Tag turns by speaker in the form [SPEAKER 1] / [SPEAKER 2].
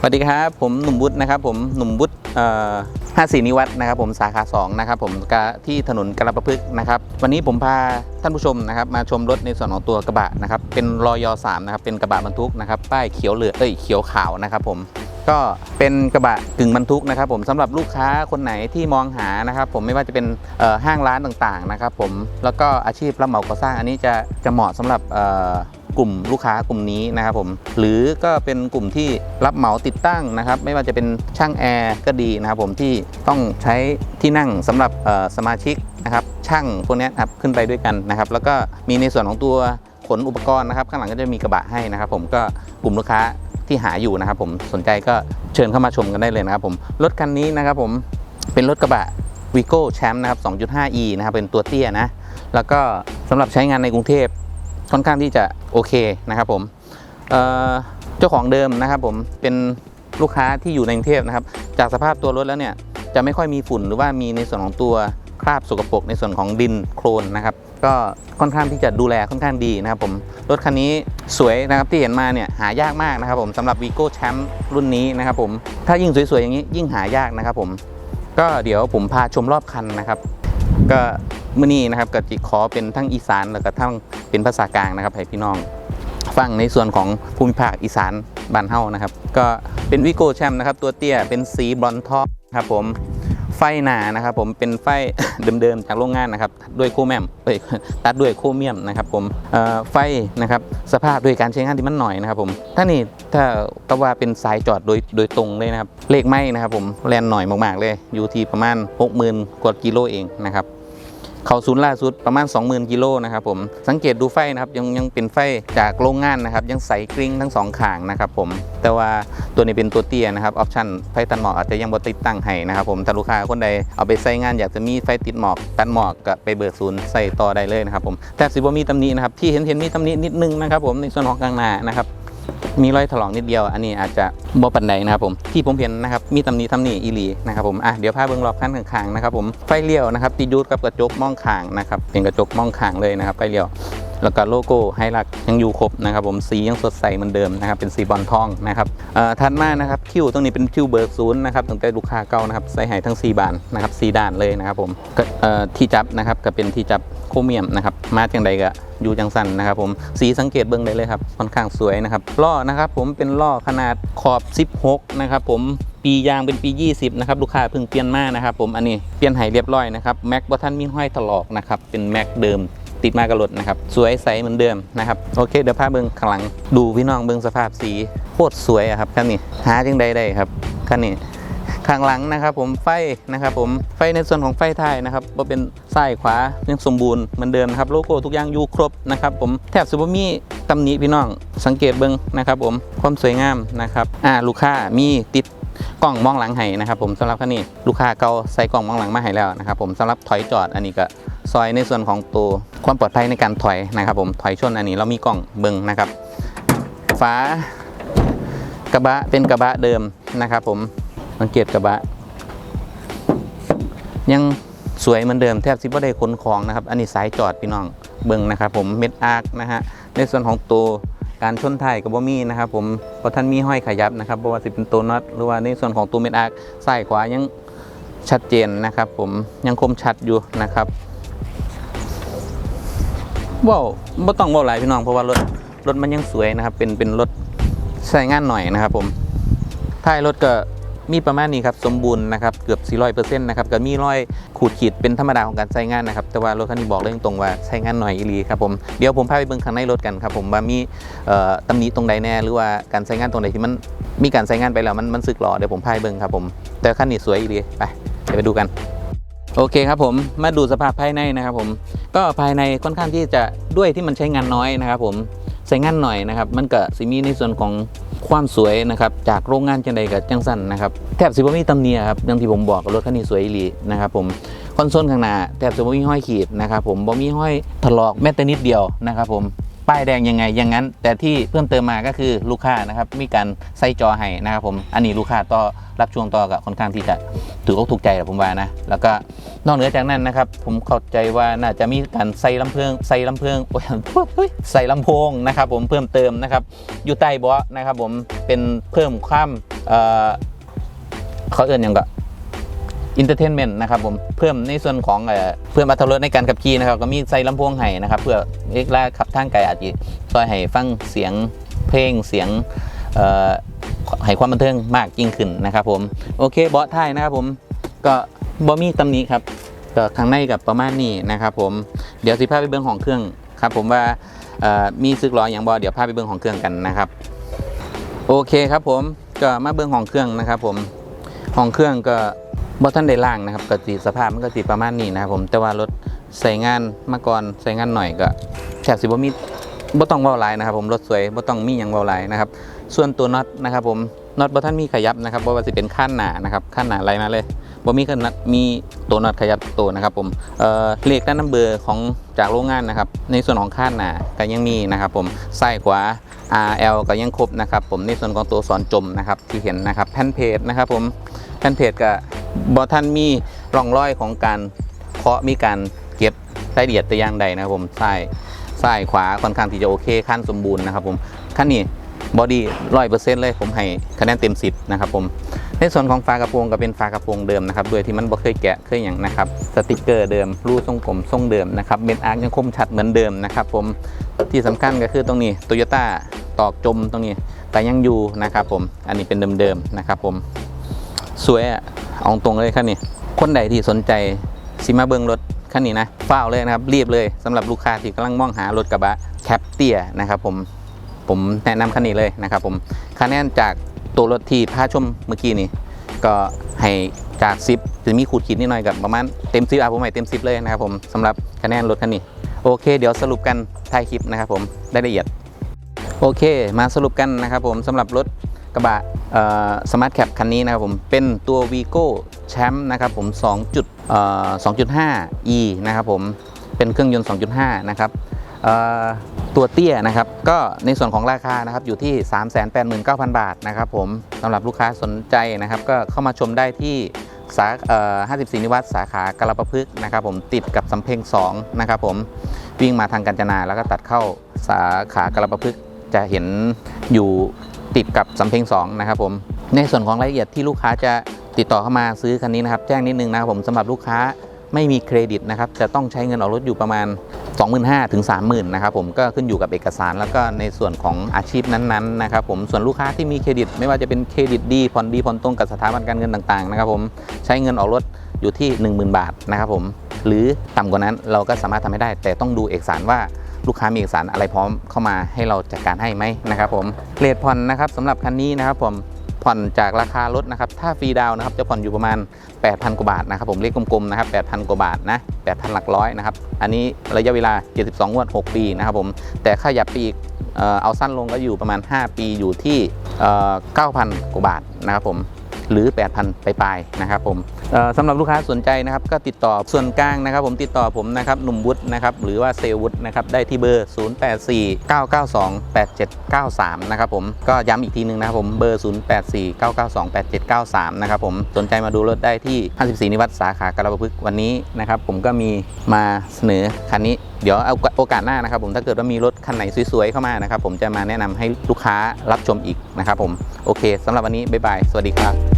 [SPEAKER 1] สวัสดีครับผมหนุ่มบุตรนะครับผมหนุ่มบุตรห้าสี่นิวัฒน์นะครับผมสาขา2นะครับผมที่ถนนกระประพฤกษ์นะครับวันนี้ผมพาท่านผู้ชมนะครับมาชมรถในส่วนของตัวกระบะนะครับเป็นรอยสามนะครับเป็นกระบะบรรทุกนะครับป้ายเขียวเหลือเอ้ยเขียวขาวนะครับผมก็เป็นกระบะกึ่งบรรทุกนะครับผมสำหรับลูกค้าคนไหนที่มองหานะครับผมไม่ว่าจะเป็นห้างร้านต่างๆนะครับผมแล้วก็อาชีพรับเหมาก่อสร้างอันนี้จะจะเหมาะสำหรับ กลุ่มลูกค้ากลุ่มนี้นะครับผมหรือก็เป็นกลุ่มที่รับเหมาติดตั้งนะครับไม่ว่าจะเป็นช่างแอร์ก็ดีนะครับผมที่ต้องใช้ที่นั่งสำหรับสมาชิกนะครับช่างพวกนี้ครับขึ้นไปด้วยกันนะครับแล้วก็มีในส่วนของตัวขนอุปกรณ์นะครับข้างหลังก็จะมีกระบะให้นะครับ ผมก็กลุ่มลูกค้าที่หาอยู่นะครับผมสนใจก็เชิญเข้ามาชมกันได้เลยนะครับผมรถคันนี้นะครับผมเป็นรถกระบะวีโก้แชมป์นะครับ 2.5e นะครับเป็นตัวเตี้ยนะ แล้วก็สำหรับใช้งานในกรุงเทพ ค่อนข้างที่จะโอเคนะครับผมเจ้าของเดิมนะครับผมเป็นลูกค้าที่อยู่ในกรุงเทพนะครับ จากสภาพตัวรถแล้วเนี่ยจะไม่ค่อยมีฝุ่นหรือว่ามีในส่วนของตัวคราบสกปรกในส่วนของดินโคลนนะครับ ก็ค่อนข้างที่จะดูแลค่อนข้างดีนะครับผมรถคันนี้สวยนะครับที่เห็นมาเนี่ยหายากมากนะครับผมสำหรับ Vigo Champ รุ่นนี้นะครับผมถ้ายิ่งสวยๆอย่างนี้ยิ่งหายากนะครับผมก็เดี๋ยวผมพาชมรอบคันนะครับ ก็ มื่อนี้นะครับก็จิขอเป็นทั้งอีสานแล้วก็ทั้งเป็นภาษากลางนะครับให้พี่น้อง ฟังในส่วนของภูมิภาคอีสานบ้านเฮานะครับ ก็เป็นวิโก้แชมป์นะครับ ตัวเตี้ยเป็นสีบรอนซ์ทองครับผมไฟหนานะครับ ผมเป็นไฟเดิมๆจากโรงงานนะครับด้วยโครเมียมเอ้ยตัดด้วยโครเมียมนะครับ ผมไฟนะครับสภาพด้วยการใช้งานที่มันหน่อยนะครับผมถ้านี่ถ้าก็ว่าเป็นสายจอดโดยโดยตรงเลยนะครับเลขไม่นะครับ ผมแลนหน่อยมากๆเลยอยู่ที่ประมาณ 60,000กว่ากิโลเองนะครับ เขาศูนย์ล่าสุดประมาณ 20,000กิโลนะครับผมสังเกตดูไฟนะครับยังยังเป็นไฟจากโรงงานนะครับยังใสกริ้งทั้งสองข้างนะครับผมแต่ว่าตัวนี้เป็นตัวเตี้ยนะครับออปชั่นไฟตัดหมอกอาจจะยังบ่ติดตั้งให้นะครับผมถ้าลูกค้าคนใดเอาไปใช้งานอยากจะมีไฟติดหมอกตัดหมอกก็ไปเบิกศูนย์ใส่ต่อได้เลยนะครับผมแต่สิบ่มีตำหนินะครับที่เห็นเห็นมีตำหนินิดนึงนะครับผมในส่วนของกลางหน้านะครับ มีรอยถลอกนิดเดียว อันนี้อาจจะบ่ปันใดนะครับผมที่ผมเห็นนะครับมีตำหนิตำหนิอีหลีนะครับผมอะเดี๋ยวพาเบิ้งรอบคันข้างๆนะครับผมไฟเลี้ยวนะครับติดยูดกับกระจกมองข้างนะครับเป็นกระจกมองข้างเลยนะครับไฟเลี้ยวแล้วก็โลโก้ไฮลักยังอยู่ครบนะครับผมสียังสดใสเหมือนเดิมนะครับเป็นสีบอลทองนะครับเอ่อถัดมานะครับคิวตรงนี้เป็นคิวเบิร์กศูนย์นะครับตั้งแต่ลูกค้าเก่านะครับใส่ให้ทั้ง 4 บานนะครับสีด้านเลยนะครับผมเอ่อที่จับนะครับก็เป็นที่จับโคเมียมนะครับมาจังใดก็ อยู่จังสันนะครับผมสีสังเกตเบื้องได้เลยครับค่อนข้างสวยนะครับล้อนะครับผมเป็นล้อขนาดขอบ 16 นะครับผมปียางเป็นปี 20 นะครับ ลูกค้าเพิ่งเปลี่ยนมานะครับผมอันนี้เปลี่ยนให้เรียบร้อยนะครับแม็กบัทันมีห้อยถลอกนะครับเป็นแม็กเดิมติดมากระรถนะครับ สวยใสเหมือนเดิมนะครับ โอเค เดี๋ยวพาเบิ้งข้างหลัง ดูพี่น้องเบิ้งสภาพสีโคตรสวยอะครับคันนี้หาจังใดได้ครับคันนี้ ข้างหลังนะครับ ผมไฟนะครับ ผมไฟในส่วนของไฟท้ายนะครับบ่าเป็นซ้ายขวายังสมบูรณ์เหมือนเดิมนะครับโลโก้ทุกอย่างอยู่ครบนะครับ ผมแทบสุบมีตำหนิพี่น้องสังเกตเบิ้งนะครับ ผมความสวยงามนะครับอ่าลูกค้ามีติดกล้องมองหลังให้นะครับผมสำหรับคันนี้ลูกค้าเกาใส่กล้องมองหลังมาให้แล้วนะครับ ผมสำหรับถอยจอดอันนี้ก็ซอยในส่วนของตัวความปลอดภัยในการถอยนะครับ ผมถอยชนอันนี้เรามีกล้องเบิงนะครับฝากระบะเป็นกระบะเดิมนะครับ ผม สังเกตกระบะ ยังสวยเหมือนเดิมแทบสิบ่ได้ขนของนะครับ อันนี้สายจอดพี่น้องเบิงนะครับ ผมเม็ดอาร์คนะฮะในส่วนของตัวการชนไทยกับบ่มีนะครับผมเพราะท่านมีห้อยขยับนะครับเพราะว่าสิเป็นตัวน็อตหรือว่าในส่วนของตัวเม็ดอาร์คซ้ายขวายังชัดเจนนะครับผมยังคมชัดอยู่นะครับว้าวไม่ต้องว้าหลายพี่น้องเพราะว่ารถรถมันยังสวยนะครับ เป็นเป็นรถใช้งานหน่อยนะครับ ผมท้ายรถก็ มีประมาณนี้ครับสมบูรณ์นะครับเกือบ 400%นะครับก็มีรอยขูดขีดเป็นธรรมดาของการใช้งานนะครับแต่ว่ารถคันนี้บอกเลยตรงว่าใช้งานหน่อยอีหลีครับผมเดี๋ยวผมพาไปเบิ่งข้างในรถกันครับผมว่ามีเอ่อตำหนิตรงใดแน่หรือว่าการใช้งานตรงใดที่มันมีการใช้งานไปแล้วมันมันสึกหรอเดี๋ยวผมพาไปเบิ่งครับผมแต่คันนี้สวยอีหลีไปเดี๋ยวไปดูกันโอเคครับผมมาดูสภาพภายในนะครับผมก็ภายในค่อนข้างที่จะด้วยที่มันใช้งานน้อยนะครับผมใช้งานหน่อยนะครับมันก็สิมีในส่วนของ ความสวยนะครับจากโรงงานจังใดกับจังสั้นนะครับแทบสิบ่มีตำเนียครับอย่างที่ผมบอกรถคันนี้สวยอีหลีนะครับผมคอนโซลข้างหน้าแทบจะบ่มีห้อยขีดนะครับผมบ่มีห้อยถลอกแม้แต่นิดเดียวนะครับผม ป้ายแดงยังไงอย่างนั้น แต่ที่เพิ่มเติมมาก็คือลูกค้านะครับมีการใส่จอให้นะครับผมอันนี้ลูกค้าต่อรับช่วงต่อกับค่อนข้างที่จะถืออกถูกใจแหละผมว่านะแล้วก็นอกเหนือจากนั้นนะครับผมเข้าใจว่าน่าจะมีการใส่ลำเพลิงใส่ลำเพลิงโอ้ยใส่ลำโพงนะครับผมเพิ่มเติมนะครับอยู่ใต้เบาะนะครับผมเป็นเพิ่มความเอ่อเขาเอื่นย่างก็ อินเตอร์เทนเมนต์นะครับผมเพิ่มในส่วนของเพิ่มอัตรสในการขับขี่นะครับก็มีใส่ลำโพงให้นะครับเพื่อเอกล่าขับทางไกลอาจจะซอยให้ฟังเสียงเพลงเสียงให้ความบันเทิงมากยิ่งขึ้นนะครับผมโอเคเบาะท้ายนะครับผมก็บอมีตำหนี้ครับก็ข้างในกับประมาณนี้นะครับผมเดี๋ยวสิพาไปเบื้องของเครื่องครับผมว่ามีซึกล้ออย่างบอเดี๋ยวพาไปเบื้องของเครื่องกันนะครับโอเคครับผมก็มาเบื้องห้องเครื่องนะครับผมห้องเครื่องก็ บ่ท่านได้ล่างนะครับก็สีสภาพมันก็สีประมาณนี้นะครับผมแต่ว่ารถใส่งานมาก่อนใส่งานหน่อยก็แทบสิบ่มีบ่ต้องเว้าหลายนะครับผมรถสวยบ่ต้องมีหยังเว้าหลายนะครับส่วนตัวน็อตนะครับผมน็อตบ่ท่านมีขยับนะครับบ่ว่าสิเป็นขั้นหนานะครับขั้นหนาไหลมาเลยบ่มีขนาดมีตัวน็อตขยับตัวนะครับผมเอ่อเลขด้านน้ำเบอร์ของจากโรงงานนะครับในส่วนของขั้นหนาก็ยังมีนะครับผมซ้ขวา RL ก็ยังครบนะครับผมในส่วนของตัวสอนจมนะครับที่เห็นนะครับแผ่นเพจนะครับผมแผ่นเพจกั บบอท่านมีร่องรอยของการเคาะมีการเก็บรายละเอียดแต่อย่างใดนะครับผมซ้ายซ้ายขวาค่อนข้างที่จะโอเคขั้นสมบูรณ์นะครับผมขั้นนี้บอดี้ร้อยเปอร์เซ็นต์เลยผมให้คะแนนเต็ม10นะครับผมในส่วนของฝากระโปรงก็เป็นฝากระโปรงเดิมนะครับโดยที่มันบ่เคยแกะเคยอย่างนะครับสติกเกอร์เดิมรูทรงผมทรงเดิมนะครับเบนอาร์ยังคมชัดเหมือนเดิมนะครับผมที่สำคัญก็คือตรงนี้โตโยต้าตอกจมตรงนี้แต่ยังอยู่นะครับผมอันนี้เป็นเดิมๆนะครับผมสวยอะ เอาตรงเลยคันนี้คนใดที่สนใจซิมาเบิงรถคันนี้นะฟ้าเลยนะครับ รีบเลยสำหรับลูกค้าที่กำลังมองหารถกระบะแคปเตียนะครับผมผมแนะนำคันนี้เลยนะครับผมคะแนนจากตัวรถที่พาชมเมื่อกี้นี้ก็ให้จากซิปจะมีขูดขีดนิดหน่อยกับประมาณเต็มซิปอะผมให้เต็มซิปเลยนะครับผมสำหรับคะแนนรถคันนี้ โอเค เดี๋ยวสรุปกันท้ายคลิปนะครับผมได้ละเอียด โอเค มาสรุปกันนะครับผมสำหรับรถกระบะ สมาร์ทแคปคันนี้นะครับผมเป็นตัว Vigo แชมป์นะครับผม2จุดเอ่อ2.5 e นะครับผมเป็นเครื่องยนต์ 2.5 นะครับตัวเตี้ยนะครับก็ในส่วนของราคานะครับอยู่ที่ 389,000 บาทนะครับผมสำหรับลูกค้าสนใจนะครับ ก็เข้ามาชมได้ที่สา54 นิวัตสาขากรปพฤกนะครับผมติดกับสำเพ็ง2นะครับผมวิ่งมาทางกาญจนาแล้วก็ตัดเข้าสาขากรปพฤกจะเห็นอยู่ ติดกับสำเพ็ง2นะครับผมในส่วนของรายละเอียดที่ลูกค้าจะติดต่อเข้ามาซื้อคันนี้นะครับ แจ้งนิดนึงนะครับผมสำหรับลูกค้าไม่มีเครดิตนะครับจะต้องใช้เงินออกรถอยู่ประมาณ 25,000ถึง30,000นะครับผมก็ขึ้นอยู่กับเอกสาร แล้วก็ในส่วนของอาชีพนั้นๆนะครับผมส่วนลูกค้าที่มีเครดิต ไม่ว่าจะเป็นเครดิตดีผ่อนดีผ่อนตรงกับสถาบันการเงินต่างๆนะครับผมใช้เงินออกรถอยู่ที่ 10,000 บาทนะครับผมหรือต่ำกว่านั้นเราก็สามารถทำให้ได้ แต่ต้องดูเอกสารว่า ลูกค้ามีเอกสารอะไรพร้อมเข้ามาให้เราจัดการให้ไหมนะครับผมเลทผ่อนนะครับสำหรับคันนี้นะครับผมผ่อนจากราคารถนะครับ ถ้าฟรีดาวนะครับ จะผ่อนอยู่ประมาณ 8,000 กว่าบาทนะครับ ผมเลขกลมๆ นะครับ 8,000 กว่าบาทนะ 8,000 หลักร้อยนะครับ อันนี้ระยะเวลา 72งวด 6 ปีนะครับผม แต่ขยับปีเออเอาสั้นลงก็อยู่ประมาณ 5 ปีอยู่ที่เอ่อ9,000 กว่าบาทนะครับผม หรือ 8,000ไปลายๆนะครับผม สำหรับลูกค้าสนใจนะครับก็ติดต่อส่วนกลางนะครับ ผมติดต่อผมนะครับหนุ่มวุฒินะครับหรือว่าเซลวุฒินะครับได้ที่เบอร์ 0849928793 นะครับผมก็ย้ำอีกทีหนึงนะครับผมเบอร์ 0849928793 นะครับผมสนใจมาดูรถได้ที่ 54 นิวัตสาขากระปพฤกษ์วันนี้นะครับผมก็มีมาเสนอคันนี้เดี๋ยวเอาโอกาสหน้านะครับผมถ้าเกิดว่ามีรถคันไหนสวยๆเข้ามานะครับผมจะมาแนะนำให้ลูกค้ารับชมอีกนะครับผมโอเคสำหรับวันนี้บ๊ายบายสวัสดีครับ